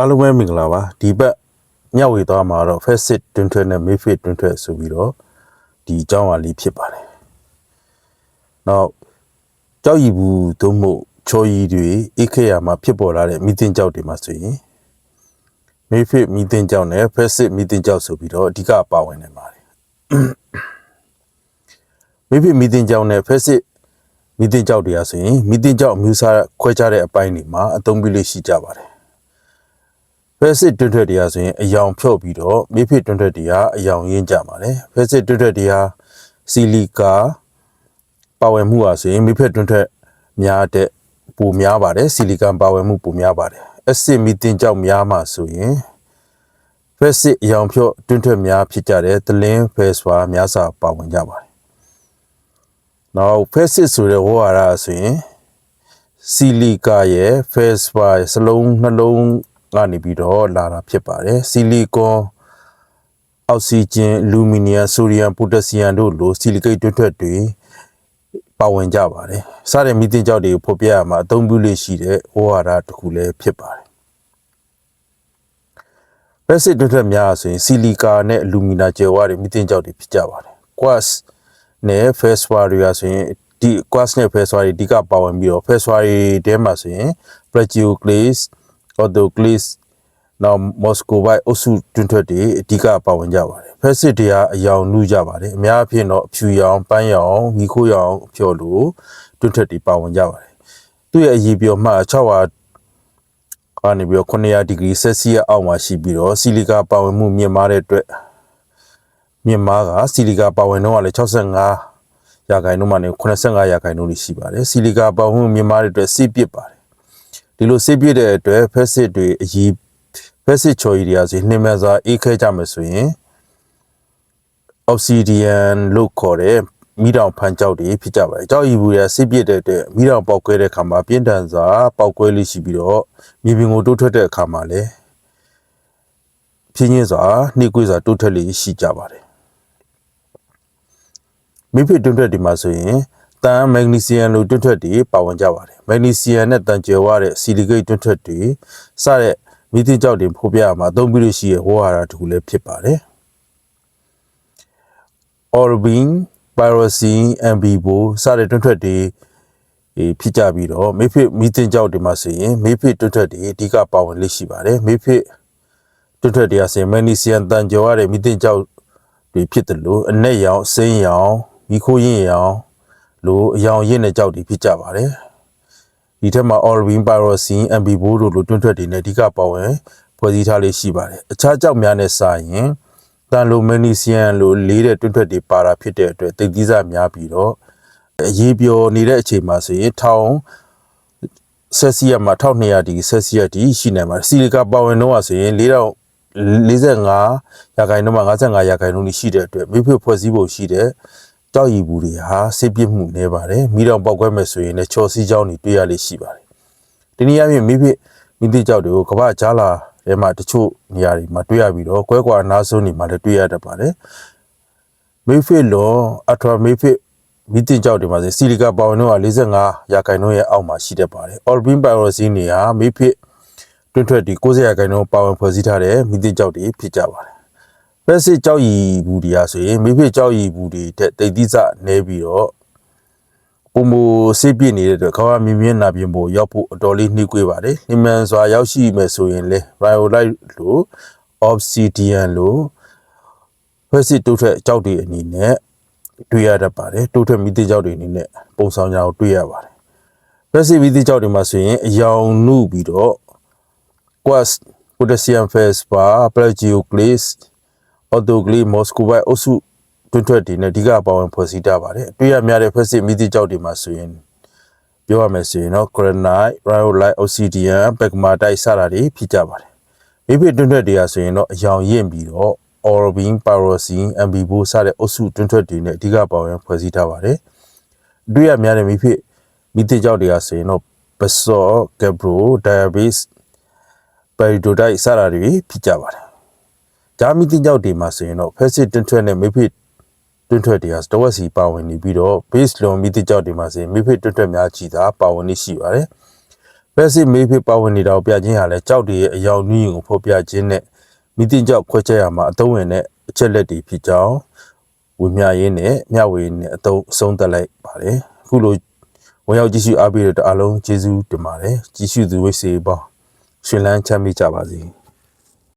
အားလုံးပဲမင်္ဂလာပါဒီဘက်ညဝေသွားမှာတော့ Facet တွင်ထွက်နဲ့ Mayfit တွင်ထွက်ဆိုပြီးတော့ဒီအကြောင်းအရာလေးဖြစ်ပါတယ်နောက်ကြောက်ရည်ဘူးသို့မဟုတ်ချော်ရည်တွေအိခေယာမှာဖြစ်ပေါ်လာတဲ့မိတင်ကြောက်တွေမှာဆိုရင် Mayfit မိတင်ကြောက်နဲ့ Facet မိတင်ကြောက်ဆိုပြီးတော့အဓိကပါဝင်နေပါတယ် Mayfit မိတင်ကြောက်နဲ့ Facet မိတင်ကြောက်တွေကဆိုရင်မိတင်ကြောက်အမျိုးအစားခွဲခြားတဲ့အပိုင်းတွေမှာအသုံးပြုလို့ရှိကြပါတယ် ဖက်စစ်တွန့်ထွက်တရားဆိုရင်အယောင်ဖြုတ်ပြီးတော့မိဖြစ်တွန့်ထွက်တရားအယောင်ရင်းကြပါတယ်ဖက်စစ်တွန့်ထွက်တရားစီလီကာပါဝင်မှုဟာဆိုရင်မိဖြစ်တွန့်ထွက်များတဲ့ပိုများပါတယ်စီလီကန်ပါဝင်မှုပိုများပါတယ်အက်ဆစ်မီတင်ကြောက်များမှာဆိုရင်ဖက်စစ်အယောင်ဖြုတ်တွန့်ထွက်များဖြစ်ကြတဲ့သလင်းဖက်ဆွာများစွာပါဝင်ကြပါတယ်နောက်ဖက်စစ်ဆိုတဲ့ဝါရဆိုရင်စီလီကာရဲ့ face bar စလုံးနှလုံး ကနေပြီးတော့လာတာဖြစ်ပါတယ်စီလီကွန်အောက်ဆီဂျင်အလူမီနီယမ်ဆိုဒီယမ်ပိုတက်ဆီယမ်တို့လိုဆီလီကိတ်တွတ်ထွက်တွေပါဝင်ကြပါတယ်စတဲ့မီတင်ကြောက်တွေကိုဖော်ပြရမှာအသုံးပြုလို့ရှိတဲ့ဝါဒတစ်ခုလည်းဖြစ်ပါတယ်ဘက်စစ်တွတ်ထွက်များဆိုရင်စီလီကာနဲ့အလူမီနာကျယ်ဝါတွေမီတင်ကြောက်တွေဖြစ်ကြပါတယ် quartz နဲ့ face bar တွေရာဆိုရင်ဒီ quartz နဲ့ face bar တွေအဓိကပါဝင်ပြီးတော့ face bar တွေထဲမှာဆိုရင် plagioclase autoclase နောက်မော်စကိုဘိုက်အုပ်စုတွင်ထွက်တွေအဓိကပါဝင်ကြပါတယ်ဖက်စစ်တွေကအယောင်နုကြပါတယ်အများအဖြစ်တော့အဖြူရောင်ပန်းရောင်မီခိုးရောင်အဖြော်လိုတွင်ထွက်တွေပါဝင်ကြပါတယ်သူ့ရဲ့အရည်ပြောမှ600ကနေပြီးတော့900ဒီဂရီဆက်စီယအောက်မှာရှိပြီးတော့ဆီလီကာပါဝင်မှုမြင့်မားတဲ့အတွက်မြင့်မားကဆီလီကာပါဝင်တော့ကလည်း65ရာခိုင်နှုန်းမှနေ85ရာခိုင်နှုန်းရှိပါတယ်ဆီလီကာပါဝင်မှုမြင့်မားတဲ့အတွက်စိပစ်ပါတယ် ဒီလိုဆေးပြည့်တဲ့အတွက်ဖက်စစ်တွေအကြီးဖက်စစ်ချော်ရည်တွေကစီနှိမ့်မဲ့စွာအေးခဲကြမယ်ဆိုရင်အောက်ဆီဒီယန်လို့ခေါ်တဲ့မိတောင်ဖန်ကြောက်တွေဖြစ်ကြပါတယ်။ကြောက်ရည်ဘူးတွေဆေးပြည့်တဲ့အတွက်မိတောင်ပေါက်ကွဲတဲ့အခါမှာပြင်းထန်စွာပေါက်ကွဲလေးရှိပြီးတော့မြေပြင်ကိုတိုးထွက်တဲ့အခါမှာလည်းဖြင်းချင်းစွာနှိကွေးစွာတိုးထွက်လေးရှိကြပါတယ်။မိဖြစ်တွန်းထွက်ဒီမှာဆိုရင် တန်မက်ဂနီဆီယမ်လိုတွန့်ထွက်တွေပါဝင်ကြပါတယ်မက်ဂနီဆီယမ်နဲ့တန်ကြွယ်ဝတဲ့ဆီလီဂိတ်တွန့်ထွက်တွေစတဲ့မီသီကြောက်တွေဖိုးပြရမှာအသုံးပြုလို့ရှိရဲ့ဝေါ်ဟာရတစ်ခုလည်းဖြစ်ပါတယ်အော်ဘင်းပီရိုစီအမ်ဘီဘိုစတဲ့တွန့်ထွက်တွေဖြစ်ကြပြီးတော့မေဖိမီသင်ကြောက်တွေမှာဆိုရင်မေဖိတွန့်ထွက်တွေအဓိကပါဝင်လိရှိပါတယ်မေဖိတွန့်ထွက်တွေကဆိုရင်မက်ဂနီဆီယမ်တန်ကြွယ်ဝတဲ့မီသင်ကြောက်တွေဖြစ်တယ်လို့အနက်ရောင်အစိမ်းရောင်မီခိုးရင်ရောင် လိုအယောင်ရင့်တဲ့ကြောက်တွေဖြစ်ကြပါတယ်ဒီထက်မှာ Olivine Pyrrhocene MB ဘိုးတို့လိုတွန့်ထွက်တွေနဲ့အဓိကပါဝင်ဖွဲ့စည်းထားလေးရှိပါတယ်အခြားကြောက်များနဲ့စာရင်တန်လိုမက်နီဆီယမ်လိုလေးတဲ့တွန့်ထွက်တွေပါတာဖြစ်တဲ့အတွက်တိတ်သီးစားများပြီးတော့အရေးပျော်နေတဲ့အချိန်မှာဆိုရင်ထောင်ဆက်စီယမှာ1200ဒီဆက်စီယဒီရှိနေမှာစီလီကာပါဝင်တော့ဆိုရင်4045ရာခိုင်နှုန်းမှာ55ရာခိုင်နှုန်းရှိတဲ့အတွက်မိဖွဖွဲ့စည်းဖို့ရှိတဲ့ ကြောက်ရည်ဘူးတွေဟာစိတ်ပြစ်မှုနေပါတယ်မိတော့ပောက်ကွဲမယ်ဆိုရင်လည်းချော်စီးကြောင်းတွေတွေ့ရလိမ့်ရှိပါတယ်ဒီနည်းအားဖြင့်မိဖြစ်မိသည့်ကြောက်တွေကိုကမ္ဘာကြားလာထဲမှာတချို့နေရာတွေမှာတွေ့ရပြီးတော့ကွဲကွာနားဆုံးတွေမှာလည်းတွေ့ရတတ်ပါတယ်မိဖြစ်လောအထရာမိဖြစ်မိသည့်ကြောက်တွေမှာစီလီကာပါဝင်တော့45ရာခိုင်နှုန်းရဲ့အောက်မှာရှိတတ်ပါတယ်အော်ဘင်းပီရိုစီနေဟာမိဖြစ်တွန့်ထွက်ဒီ90ရာခိုင်နှုန်းပါဝင်ဖွဲ့စည်းထားတဲ့မိသည့်ကြောက်တွေဖြစ်ကြပါတယ် ဖက်စစ်ကြောက်ရည်ဘူးတွေအားဆိုရင်မိဖြစ်ကြောက်ရည်ဘူးတွေတက်တိတ်တိစနေပြီးတော့ပုံမစိပြစ်နေတဲ့အတွက်ခါမင်းမြင်းနာပြင်ပေါ်ရောက်ဖို့အတော်လေးနှိကွေးပါတယ်နှိမှန်စွာရောက်ရှိမယ်ဆိုရင်လေ rhyolite လို့ obsidian လို့ဖက်စစ်တိုးထွက်ကြောက်တွေအနေနဲ့တွေ့ရတတ်ပါတယ်တိုးထွက်မိသည့်ကြောက်တွေအနေနဲ့ပုံဆောင်ကြအောင်တွေ့ရပါတယ်ဖက်စစ်မိသည့်ကြောက်တွေမှာဆိုရင်အယောင်နုပြီးတော့ quartz potassium feldspar plagioclase အော်တိုဂလီမော်စကိုဘိုင်အုပ်စုတွန့်ထွက်တွေနဲ့အဓိကပါဝင်ဖွဲ့စည်းထားပါတယ်အတွေ့ရများတဲ့ဖက်စစ်မိသည့်ကြောက်တွေမှာဆိုရင်ပြောရမယ်ဆိုရင်တော့ granite rhyolite obsidian pegmatite စတာတွေဖြစ်ကြပါတယ်မိဖိတွန့်ထွက်တွေကဆိုရင်တော့အယောင်ရင့်ပြီးတော့ orobin pyrrhocene ambibo စတဲ့အုပ်စုတွန့်ထွက်တွေနဲ့အဓိကပါဝင်ဖွဲ့စည်းထားပါတယ်အတွေ့ရများတဲ့မိဖိမိသည့်ကြောက်တွေကဆိုရင်တော့ basalt gabbro diabetes peridotite စတာတွေဖြစ်ကြပါတယ် ဂျာမီတင်ကြောက်တွေမှာဆိုရင်တော့ဖက်စစ်တွန့်ထွက်နဲ့မိဖိတွန့်ထွက်တွေဟာတဝက်စီပါဝင်နေပြီးတော့ base လွန်မီတင်ကြောက်တွေမှာဆိုရင်မိဖိတွန့်ထွက်များကြီးတာပါဝင်နေရှိပါတယ်ဖဘက်စစ်မေးဖြစ်ပါဝင်နေတာကိုပြခြင်းဟာလဲကြောက်တည်ရဲ့အယောင်နည်းကိုဖော်ပြခြင်းနဲ့မိတိကြောက်ခွဲချက်ရမှာအသုံးဝင်တဲ့အချက်လက်တွေဖြစ်ကြောင်းဝေမျှရင်းနဲ့မျှဝေနဲ့အသုံးအဆုံးသက်လိုက်ပါတယ်အခုလိုဝင်ရောက်ကြည့်ရှုအားပေးတဲ့အားလုံးကျေးဇူးတင်ပါတယ်ကြည့်ရှုသူဝိစေပေါင်းရှင်လန်းချမ်းမြေ့ကြပါစေ